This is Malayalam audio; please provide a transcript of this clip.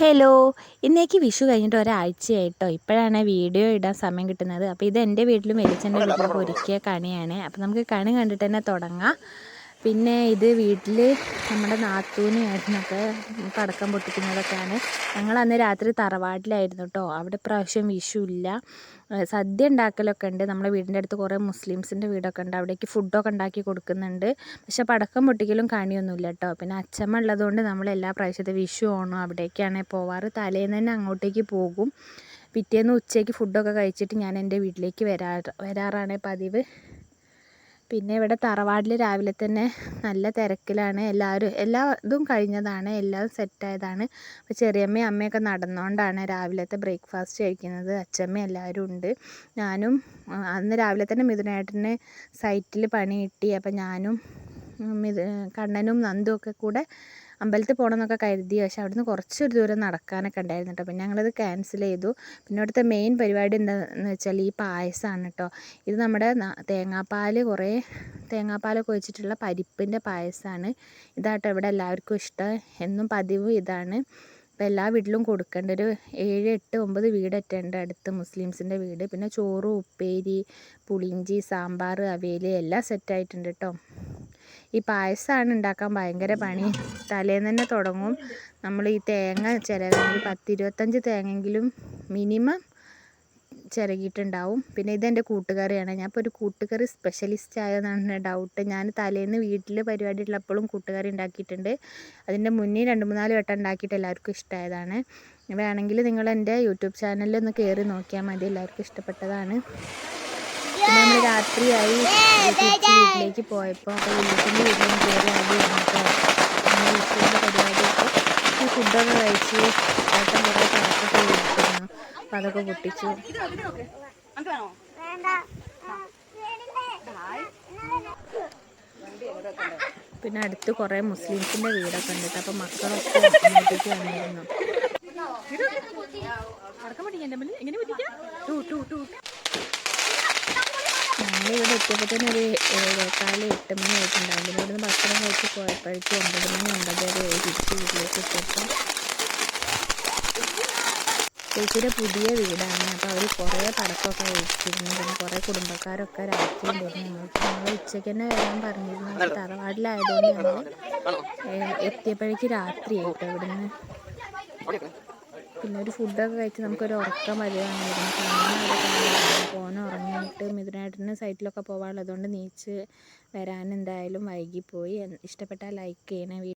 ഹലോ ഇന്നേക്ക് വിഷു കഴിഞ്ഞിട്ട് ഒരാഴ്ചയായിട്ടോ. ഇപ്പോഴാണ് വീഡിയോ ഇടാൻ സമയം കിട്ടുന്നത്. അപ്പോൾ ഇത് എന്റെ വീട്ടിലും വെളിച്ചന്റെ വീട്ടിലും ഒരുക്കിയ കണിയാണ്. അപ്പോൾ നമുക്ക് കണി കണ്ടിട്ട് തന്നെ തുടങ്ങാം. പിന്നെ ഇത് വീട്ടിൽ നമ്മുടെ നാത്തൂനെയായിരുന്നൊക്കെ പടക്കം പൊട്ടിക്കുന്നതൊക്കെയാണ്. ഞങ്ങൾ അന്ന് രാത്രി തറവാട്ടിലായിരുന്നു കേട്ടോ അവിടെ പ്രാവശ്യം വിഷു ഇല്ല. സദ്യ ഉണ്ടാക്കലൊക്കെ ഉണ്ട്. നമ്മുടെ വീടിന്റെ അടുത്ത് കുറേ മുസ്ലിംസിന്റെ വീടൊക്കെ ഉണ്ട്. അവിടേക്ക് ഫുഡൊക്കെ ഉണ്ടാക്കി കൊടുക്കുന്നുണ്ട്. പക്ഷേ പടക്കം പൊട്ടിക്കലും കണിയൊന്നുമില്ല കേട്ടോ പിന്നെ അച്ഛമ്മ ഉള്ളതുകൊണ്ട് നമ്മൾ എല്ലാ പ്രാവശ്യത്തെ വിഷു ഓണം അവിടേക്കാണ് പോവാറ്. തലേന്ന് തന്നെ അങ്ങോട്ടേക്ക് പോകും. പിറ്റേന്ന് ഉച്ചയ്ക്ക് ഫുഡൊക്കെ കഴിച്ചിട്ട് ഞാൻ എന്റെ വീട്ടിലേക്ക് വരാ വരാറാണ് പതിവ്. പിന്നെ ഇവിടെ തറവാട്ടിൽ രാവിലെ തന്നെ നല്ല തിരക്കിലാണ്. എല്ലാവരും എല്ലാ ഇതും കഴിഞ്ഞതാണ്. എല്ലാം സെറ്റായതാണ്. അപ്പോൾ ചെറിയമ്മയും അമ്മയൊക്കെ നടന്നുകൊണ്ടാണ് രാവിലത്തെ ബ്രേക്ക്ഫാസ്റ്റ് കഴിക്കുന്നത്. അച്ഛമ്മ എല്ലാവരും ഉണ്ട്. ഞാനും അന്ന് രാവിലെ തന്നെ മിഥുനേട്ടന് സൈറ്റിൽ പണി കിട്ടി. അപ്പോൾ ഞാനും കണ്ണനും നന്ദും ഒക്കെ കൂടെ അമ്പലത്തിൽ പോകണമെന്നൊക്കെ കരുതി. പക്ഷെ അവിടുന്ന് കുറച്ചൊരു ദൂരം നടക്കാനൊക്കെ ഉണ്ടായിരുന്നു കേട്ടോ പിന്നെ ഞങ്ങളത് ക്യാൻസൽ ചെയ്തു. പിന്നെ അവിടുത്തെ മെയിൻ പരിപാടി എന്താണെന്ന് വെച്ചാൽ ഈ പായസമാണ് കേട്ടോ ഇത് നമ്മുടെ തേങ്ങാപ്പാൽ കുറേ തേങ്ങാപ്പാലൊക്കെ ഒഴിച്ചിട്ടുള്ള പരിപ്പിന്റെ പായസമാണ് ഇതാട്ടോ ഇവിടെ എല്ലാവർക്കും ഇഷ്ടം എന്നും പതിവ് ഇതാണ്. അപ്പോൾ എല്ലാ വീട്ടിലും കൊടുക്കേണ്ട ഒരു ഏഴ് എട്ട് ഒമ്പത് വീടൊക്കെ ഉണ്ട് അടുത്ത് മുസ്ലിംസിന്റെ വീട്. പിന്നെ ചോറ് ഉപ്പേരി പുളിഞ്ചി സാമ്പാർ അവിയൽ എല്ലാം സെറ്റായിട്ടുണ്ട് കേട്ടോ ഈ പായസമാണ് ഉണ്ടാക്കാൻ ഭയങ്കര പണി. തലേന്ന് തന്നെ തുടങ്ങും. നമ്മൾ ഈ തേങ്ങ ചിരകണമെങ്കിൽ പത്ത് ഇരുപത്തഞ്ച് തേങ്ങയെങ്കിലും മിനിമം ചിരകിയിട്ടുണ്ടാവും. പിന്നെ ഇതെന്റെ കൂട്ടുകറിയാണ് ഞാൻ ഇപ്പോൾ ഒരു കൂട്ടുകറി സ്പെഷ്യലിസ്റ്റ് ആയതെന്നാണ് ഡൗട്ട് ഞാൻ തലേന്ന് വീട്ടിൽ പരിപാടി ഉള്ളപ്പോഴും കൂട്ടുകറി ഉണ്ടാക്കിയിട്ടുണ്ട്. അതിന്റെ മുന്നേ രണ്ട് മൂന്നാൽ വട്ടം ഉണ്ടാക്കിയിട്ട് എല്ലാവർക്കും ഇഷ്ടമായതാണ്. വേണമെങ്കിൽ നിങ്ങൾ എന്റെ യൂട്യൂബ് ചാനലിൽ ഒന്ന് കയറി നോക്കിയാൽ മതി. എല്ലാവർക്കും ഇഷ്ടപ്പെട്ടതാണ്. രാത്രിയായി വീട്ടിലേക്ക് പോയപ്പോൾ അപ്പോൾ വീട്ടിന്റെ വീട്ടിലും കയറി വന്നപ്പോൾ നമ്മൾ വിഷുവിന്റെ പരിപാടിയൊക്കെ ഈ ഫുഡൊക്കെ കഴിച്ച് ഏട്ടൻ കുറേ കണക്കൊക്കെ കൊടുത്തിരുന്നു അപ്പോൾ അതൊക്കെ പൊട്ടിച്ചു. പിന്നെ അടുത്ത് കുറേ മുസ്ലിംസിന്റെ വീടൊക്കെ ഉണ്ട്. അപ്പൊ മക്കളൊക്കെ അങ്ങോട്ടേക്ക് വന്നിരുന്നു. ഞങ്ങളിവിടെ എത്തിയപ്പോൾ തന്നെ ഒരു ഏഴേക്കാൽ എട്ട് മണി ആയിട്ടുണ്ടായിരുന്നു. ഇവിടുന്ന് ഭക്ഷണം കഴിച്ച് പോയപ്പോഴേക്കും ഒമ്പത് മണി ഒമ്പതര ആയി തിരിച്ച് വീട്ടിലേക്ക് എത്തിയപ്പോൾ ചേച്ചിയുടെ പുതിയ വീടാണ്. അപ്പോൾ അവർ കുറേ പടക്കമൊക്കെ വെച്ചിരുന്നു. പിന്നെ കുറേ കുടുംബക്കാരൊക്കെ രാത്രി ഉണ്ടായിരുന്നു ഞങ്ങൾ ഉച്ചയ്ക്ക് തന്നെ വരാൻ പറഞ്ഞിരുന്നു. അപ്പോൾ തറവാടിലായതുകൊണ്ട് ഞങ്ങൾ എത്തിയപ്പോഴേക്ക് രാത്രി ആയിട്ടോ ഇവിടുന്ന്? പിന്നെ ഒരു ഫുഡൊക്കെ കഴിച്ച് നമുക്കൊരു ഉറക്കം വരികയാണ്. ഫോൺ ഉറങ്ങിയിട്ട് മിഥുനായിട്ടിന് സൈറ്റിലൊക്കെ പോകാനുള്ളതുകൊണ്ട് നീച്ച് വരാൻ എന്തായാലും വൈകിപ്പോയി. ഇഷ്ടപ്പെട്ടാൽ ലൈക്ക് ചെയ്യണേ.